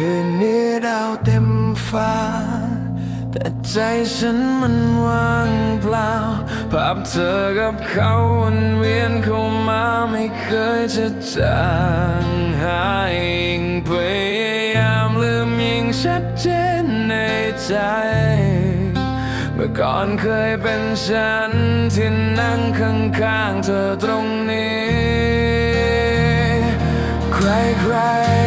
คืนนี้ดาวเต็มฟ้า แต่ใจฉันมันว่างเปล่า ภาพเธอกับเขาวนเวียนเข้ามาไม่เคยจะจางหายยิ่งพยายามลืมยิ่งชัดเจนในใจ เมื่อก่อนเคยเป็นฉันที่นั่งข้างๆเธอตรงนี้ ใครๆ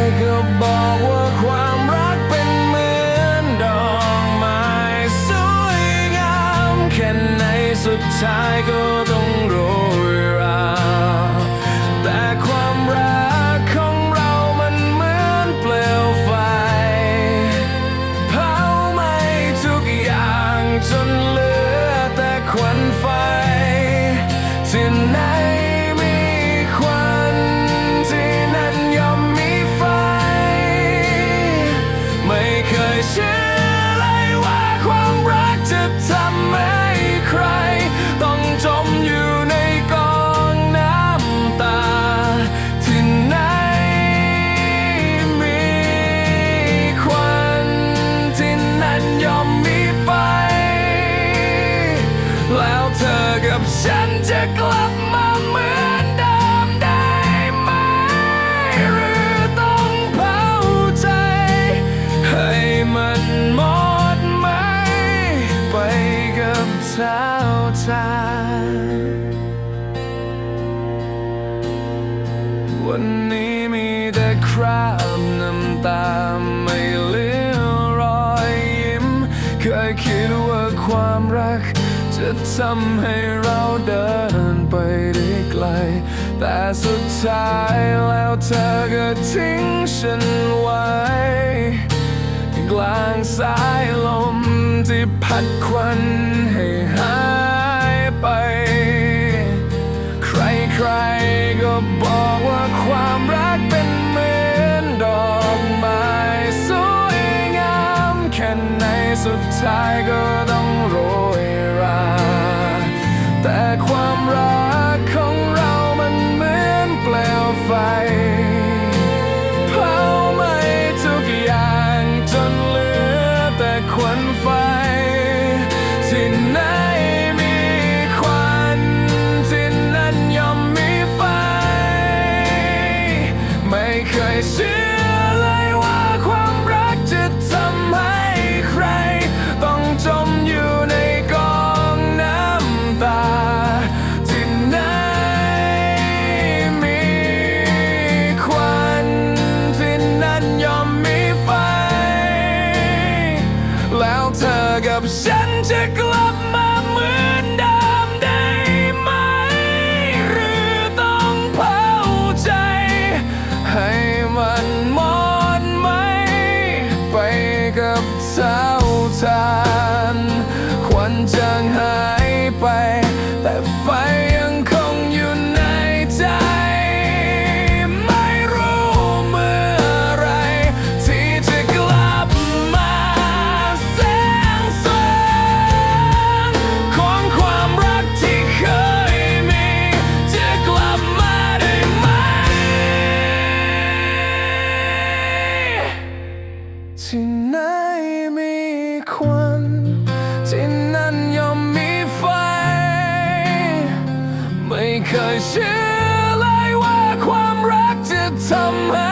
ไห ฉันจะกลับมาเหมือนเดิมได้ไหม หรือต้องเผาใจ ให้มันหมดไหม ไปกับเท้าทานวันนี้มีแต่คราบน้ำตาไม่เหลือรอยยิ้ม เคยคิดว่าความรัก จะทำให้เราเดินไปได้ไกล แต่สุดท้ายแล้วเธอก็ทิ้งฉันไว้ กลางสายลมที่พัดควันให้หายไป ใครๆก็บอกว่าความรักเป็นเหมือนดอกไม้สวยงาม แค่ไหนสุดท้ายก็ต้องโรย เจางหายไป แต่ไฟ เชื่อเลยว่าความรักจะทำให้